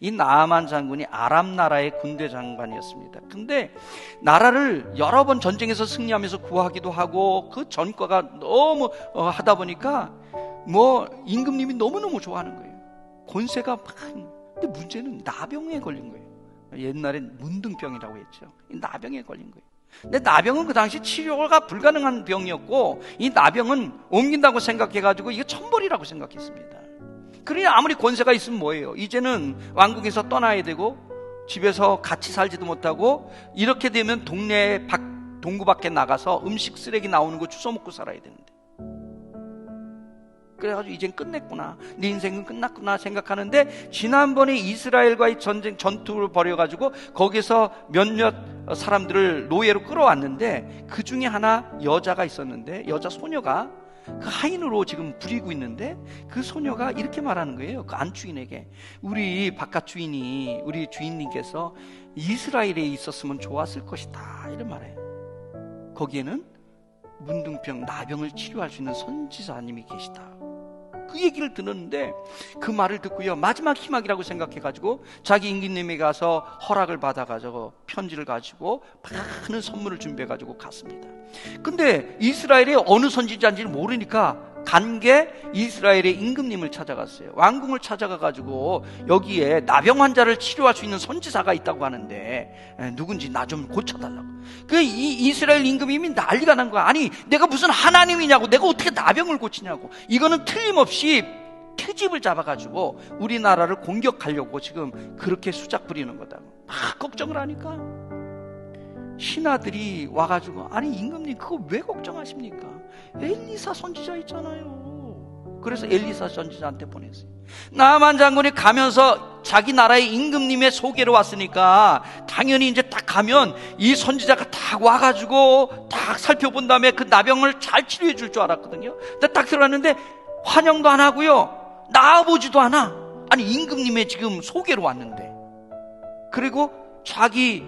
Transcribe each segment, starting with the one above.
이 나아만 장군이 아람 나라의 군대 장관이었습니다. 근데 나라를 여러 번 전쟁에서 승리하면서 구하기도 하고 그 전과가 너무 어, 하다 보니까 뭐 임금님이 너무너무 좋아하는 거예요. 권세가 막 근데 문제는 나병에 걸린 거예요. 옛날엔 문둥병이라고 했죠. 나병에 걸린 거예요. 근데 나병은 그 당시 치료가 불가능한 병이었고 이 나병은 옮긴다고 생각해가지고 이게 천벌이라고 생각했습니다. 그러니 아무리 권세가 있으면 뭐예요? 이제는 왕국에서 떠나야 되고 집에서 같이 살지도 못하고 이렇게 되면 동네 밖, 동구 밖에 나가서 음식 쓰레기 나오는 거 주워 먹고 살아야 되는데 그래가지고 이젠 끝냈구나. 네 인생은 끝났구나 생각하는데 지난번에 이스라엘과의 전쟁 전투를 벌여가지고 거기서 몇몇 사람들을 노예로 끌어왔는데 그 중에 하나 여자가 있었는데 여자 소녀가 그 하인으로 지금 부리고 있는데 그 소녀가 이렇게 말하는 거예요. 그 안주인에게 우리 바깥 주인이 우리 주인님께서 이스라엘에 있었으면 좋았을 것이다 이런 말해요. 거기에는 문둥병 나병을 치료할 수 있는 선지자님이 계시다. 그 얘기를 들었는데 그 말을 듣고요 마지막 희망이라고 생각해가지고 자기 임기님에 가서 허락을 받아가지고 편지를 가지고 많은 선물을 준비해가지고 갔습니다. 근데 이스라엘의 어느 선지자인지를 모르니까 간 게 이스라엘의 임금님을 찾아갔어요. 왕궁을 찾아가가지고 여기에 나병 환자를 치료할 수 있는 선지사가 있다고 하는데 누군지 나 좀 고쳐달라고. 그 이 이스라엘 임금님이 난리가 난 거야. 아니 내가 무슨 하나님이냐고 내가 어떻게 나병을 고치냐고. 이거는 틀림없이 트집을 잡아가지고 우리나라를 공격하려고 지금 그렇게 수작 부리는 거다. 막 걱정을 하니까 신하들이 와가지고 아니 임금님 그거 왜 걱정하십니까? 엘리사 선지자 있잖아요. 그래서 엘리사 선지자한테 보냈어요. 나만 장군이 가면서 자기 나라의 임금님의 소개로 왔으니까 당연히 이제 딱 가면 이 선지자가 딱 와가지고 딱 살펴본 다음에 그 나병을 잘 치료해 줄 줄 알았거든요. 근데 딱 들어갔는데 환영도 안 하고요. 나아보지도 않아. 아니 임금님의 지금 소개로 왔는데 그리고 자기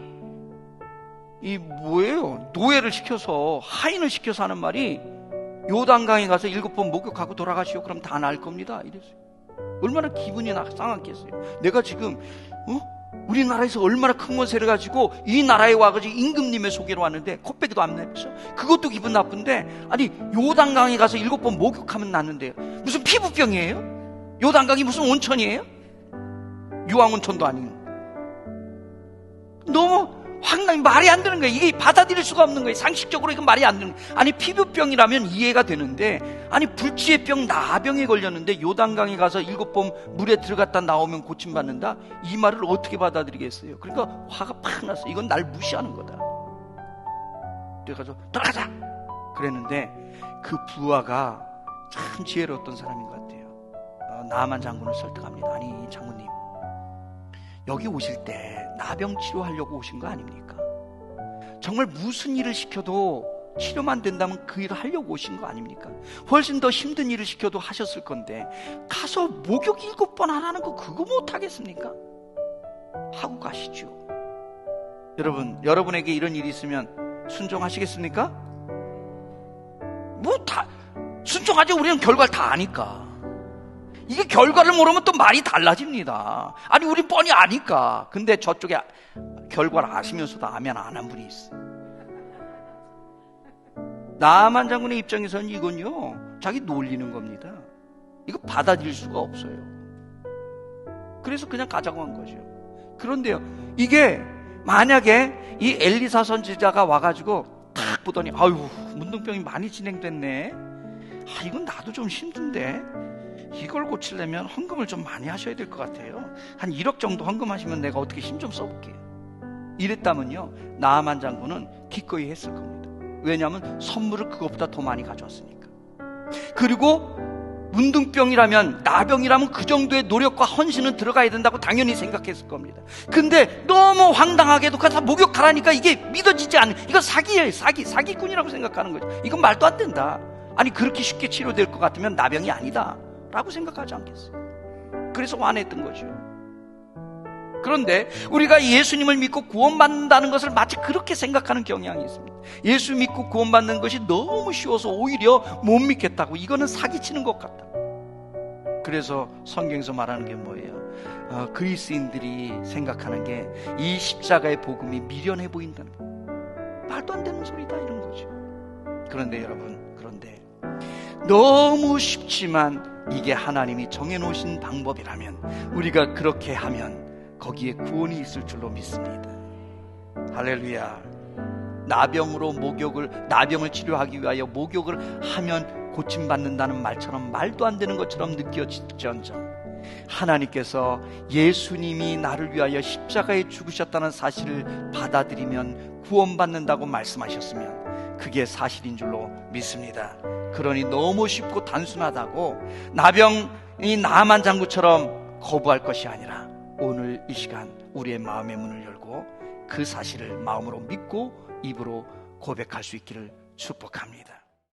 이 뭐예요? 노예를 시켜서 하인을 시켜서 하는 말이 요단강에 가서 일곱 번 목욕하고 돌아가시오. 그럼 다 나을 겁니다. 이랬어요. 얼마나 기분이 상하겠어요. 내가 지금 어? 우리나라에서 얼마나 큰 권세를 가지고 이 나라에 와가지고 임금님의 소개로 왔는데 코빼기도 안 냈죠. 그것도 기분 나쁜데 아니 요단강에 가서 일곱 번 목욕하면 낫는데요. 무슨 피부병이에요? 요단강이 무슨 온천이에요? 유황 온천도 아닌. 너무 황당히 말이 안 되는 거예요. 이게 받아들일 수가 없는 거예요. 상식적으로 이건 말이 안 되는 거예요. 아니 피부병이라면 이해가 되는데 아니 불치의 병 나병에 걸렸는데 요단강에 가서 일곱 번 물에 들어갔다 나오면 고침 받는다? 이 말을 어떻게 받아들이겠어요? 그러니까 화가 팍 났어. 이건 날 무시하는 거다. 그래가지고 돌아가자! 그랬는데 그 부하가 참 지혜로웠던 사람인 것 같아요. 어, 나만 장군을 설득합니다. 아니 장군님 여기 오실 때 나병 치료하려고 오신 거 아닙니까? 정말 무슨 일을 시켜도 치료만 된다면 그 일을 하려고 오신 거 아닙니까? 훨씬 더 힘든 일을 시켜도 하셨을 건데 가서 목욕 일곱 번 하라는 거 그거 못 하겠습니까? 하고 가시죠. 여러분, 여러분에게 이런 일이 있으면 순종하시겠습니까? 뭐 다 순종하죠. 우리는 결과를 다 아니까. 이게 결과를 모르면 또 말이 달라집니다. 아니, 우리 뻔히 아니까. 근데 저쪽에 결과를 아시면서도 아면 안 한 분이 있어. 나만 장군의 입장에서는 이건요, 자기 놀리는 겁니다. 이거 받아들일 수가 없어요. 그래서 그냥 가자고 한 거죠. 그런데요, 이게 만약에 이 엘리사 선지자가 와가지고 탁 보더니, 아유, 문둥병이 많이 진행됐네. 아, 이건 나도 좀 힘든데. 이걸 고치려면 헌금을 좀 많이 하셔야 될 것 같아요. 한 1억 정도 헌금하시면 내가 어떻게 힘 좀 써볼게요. 이랬다면요, 나만 장군은 기꺼이 했을 겁니다. 왜냐하면 선물을 그것보다 더 많이 가져왔으니까. 그리고 문둥병이라면 나병이라면 그 정도의 노력과 헌신은 들어가야 된다고 당연히 생각했을 겁니다. 근데 너무 황당하게도 가서 목욕하라니까 이게 믿어지지 않는 이거 사기예요, 사기, 사기꾼이라고 생각하는 거죠. 이건 말도 안 된다. 아니 그렇게 쉽게 치료될 것 같으면 나병이 아니다. 라고 생각하지 않겠어요. 그래서 화냈던 거죠. 그런데 우리가 예수님을 믿고 구원받는다는 것을 마치 그렇게 생각하는 경향이 있습니다. 예수 믿고 구원받는 것이 너무 쉬워서 오히려 못 믿겠다고 이거는 사기치는 것 같다. 그래서 성경에서 말하는 게 뭐예요? 어, 그리스인들이 생각하는 게 이 십자가의 복음이 미련해 보인다는 거. 말도 안 되는 소리다 이런 거죠. 그런데 여러분, 그런데 너무 쉽지만 이게 하나님이 정해놓으신 방법이라면 우리가 그렇게 하면 거기에 구원이 있을 줄로 믿습니다. 할렐루야. 나병으로 목욕을 나병을 치료하기 위하여 목욕을 하면 고침 받는다는 말처럼 말도 안 되는 것처럼 느껴질지언정 하나님께서 예수님이 나를 위하여 십자가에 죽으셨다는 사실을 받아들이면 구원받는다고 말씀하셨으면 그게 사실인 줄로 믿습니다. 그러니 너무 쉽고 단순하다고 나병이 나만 장구처럼 거부할 것이 아니라 오늘 이 시간 우리의 마음의 문을 열고 그 사실을 마음으로 믿고 입으로 고백할 수 있기를 축복합니다.